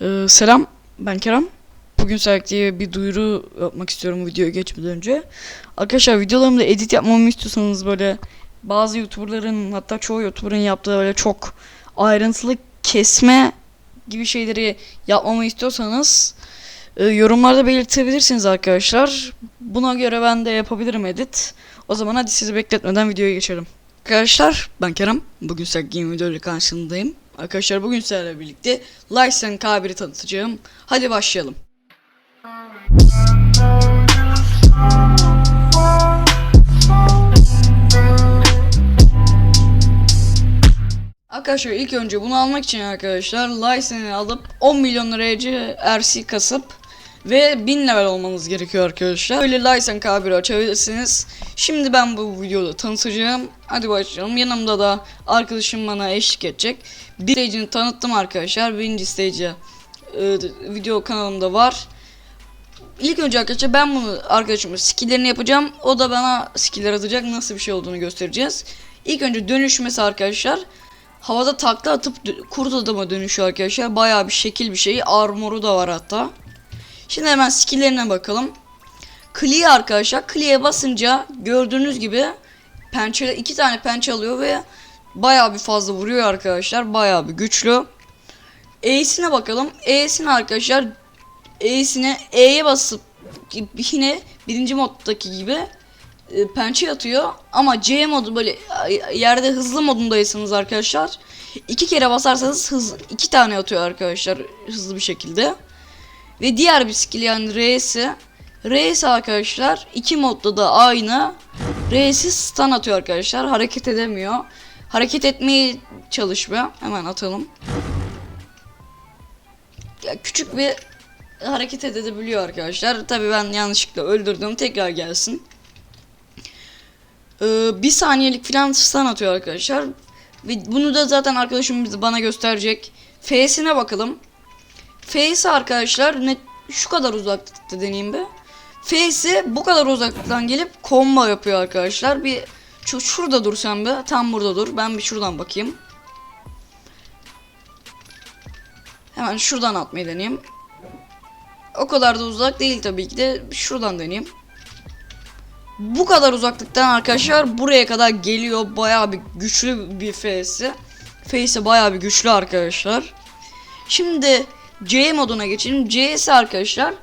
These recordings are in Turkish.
Ee, selam, ben Kerem. Bugün diye bir duyuru yapmak istiyorum videoya geçmeden önce. Arkadaşlar videolarımda edit yapmamı istiyorsanız böyle bazı YouTuber'ların hatta çoğu YouTuber'ın yaptığı böyle çok ayrıntılı kesme gibi şeyleri yapmamı istiyorsanız e, yorumlarda belirtebilirsiniz arkadaşlar. Buna göre ben de yapabilirim edit. O zaman hadi sizi bekletmeden videoya geçelim. Arkadaşlar ben Kerem. Bugün game videoyla karşınızdayım. Arkadaşlar bugün sizlerle birlikte Lysen K1'i tanıtacağım. Hadi başlayalım. Arkadaşlar ilk önce bunu almak için arkadaşlar Lysen'i alıp 10 milyon liraya RC kasıp ve 1000 level olmanız gerekiyor arkadaşlar. Böyle Lysen K1'i açabilirsiniz. Şimdi ben bu videoda tanıtacağım. Hadi başlayalım. Yanımda da arkadaşım bana eşlik edecek. Bir stage'ini tanıttım arkadaşlar. Birinci stage'e e, video kanalımda var. İlk önce arkadaşlar ben bunu arkadaşımın skilllerini yapacağım. O da bana skiller atacak. Nasıl bir şey olduğunu göstereceğiz. İlk önce dönüşmesi arkadaşlar. Havada takla atıp kurt adama dönüşüyor arkadaşlar. Bayağı bir şekil bir şey. Armoru da var hatta. Şimdi hemen skilllerine bakalım. Clear arkadaşlar. Clear'e basınca gördüğünüz gibi pençe iki tane pençe alıyor ve bayağı bir fazla vuruyor arkadaşlar. Bayağı bir güçlü. E'sine bakalım. E'sine arkadaşlar E'sine E'ye basıp yine birinci moddaki gibi e, pençe atıyor ama C modu böyle yerde hızlı modundaysanız arkadaşlar iki kere basarsanız hız iki tane atıyor arkadaşlar hızlı bir şekilde. Ve diğer bir yani R'si R'si arkadaşlar iki modda da aynı. R'si stun atıyor arkadaşlar. Hareket edemiyor. Hareket etmeye çalışmıyor. Hemen atalım. Ya küçük bir hareket edebiliyor arkadaşlar. Tabi ben yanlışlıkla öldürdüm. Tekrar gelsin. Ee, bir saniyelik falan stun atıyor arkadaşlar. Ve bunu da zaten arkadaşım bana gösterecek. F'sine bakalım. F'si arkadaşlar ne şu kadar uzaklıkta deneyeyim be. F'si bu kadar uzaklıktan gelip combo yapıyor arkadaşlar. Bir şu şurada dur sen be. Tam burada dur. Ben bir şuradan bakayım. Hemen şuradan atmayı deneyeyim. O kadar da uzak değil tabii ki de. Şuradan deneyeyim. Bu kadar uzaklıktan arkadaşlar buraya kadar geliyor. Bayağı bir güçlü bir F'si. F'si bayağı bir güçlü arkadaşlar. Şimdi C moduna geçelim. C'si arkadaşlar.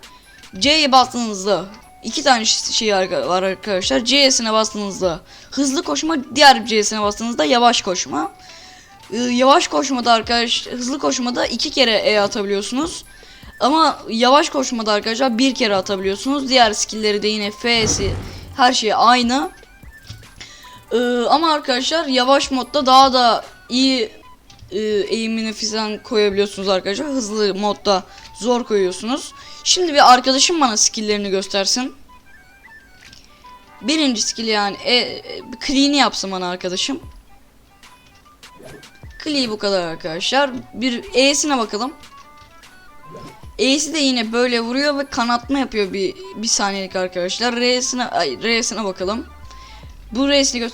C'ye bastığınızda iki tane şey var arkadaşlar. C'sine bastığınızda hızlı koşma, diğer C'sine bastığınızda yavaş koşma. Yavaş koşmada arkadaş, hızlı koşmada iki kere E atabiliyorsunuz. Ama yavaş koşmada arkadaşlar bir kere atabiliyorsunuz. Diğer skill'leri de yine F'si her şey aynı. Ee, ama arkadaşlar yavaş modda daha da iyi e, eğimini falan koyabiliyorsunuz arkadaşlar. Hızlı modda zor koyuyorsunuz. Şimdi bir arkadaşım bana skill'lerini göstersin. Birinci skill yani e, e, clean'i yapsın bana arkadaşım. Clean bu kadar arkadaşlar. Bir E'sine bakalım. E'si de yine böyle vuruyor ve kanatma yapıyor bir bir saniyelik arkadaşlar. R'sine ay R'sine bakalım. Bu R'sini gö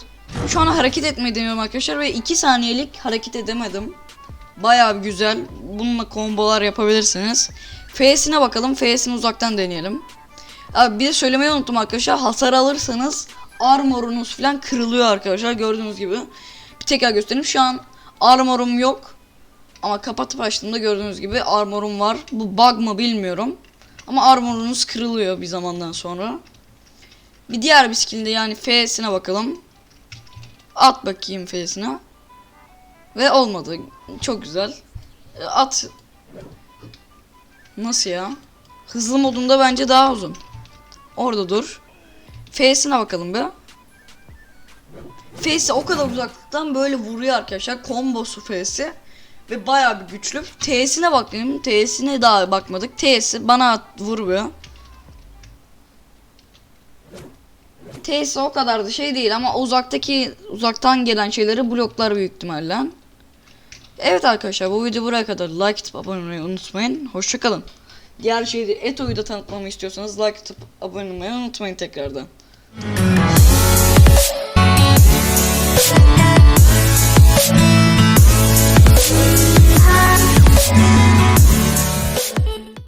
Şu an hareket etmeyi deniyorum arkadaşlar ve 2 saniyelik hareket edemedim. Bir güzel. Bununla kombolar yapabilirsiniz. F'sine bakalım. F'sini uzaktan deneyelim. Abi bir de söylemeyi unuttum arkadaşlar. Hasar alırsanız armorunuz falan kırılıyor arkadaşlar. Gördüğünüz gibi. Bir tekrar göstereyim. Şu an armorum yok. Ama kapatıp açtığımda gördüğünüz gibi armorum var. Bu bug mı bilmiyorum. Ama armorunuz kırılıyor bir zamandan sonra. Bir diğer bir skill'de yani F'sine bakalım. At bakayım F'sine. Ve olmadı. Çok güzel. E, At. Nasıl ya? Hızlı modunda bence daha uzun. Orada dur. F'sine bakalım be. F'si o kadar uzaklıktan böyle vuruyor arkadaşlar. Kombosu F'si. Ve bayağı bir güçlü. T'sine bakayım. T'sine daha bakmadık. T'si bana vurmuyor. T'si o kadar da şey değil ama uzaktaki uzaktan gelen şeyleri bloklar büyük ihtimalle. Evet arkadaşlar bu video buraya kadar like atıp abone olmayı unutmayın. Hoşçakalın. Diğer şeyde Eto'yu da tanıtmamı istiyorsanız like atıp abone olmayı unutmayın tekrardan.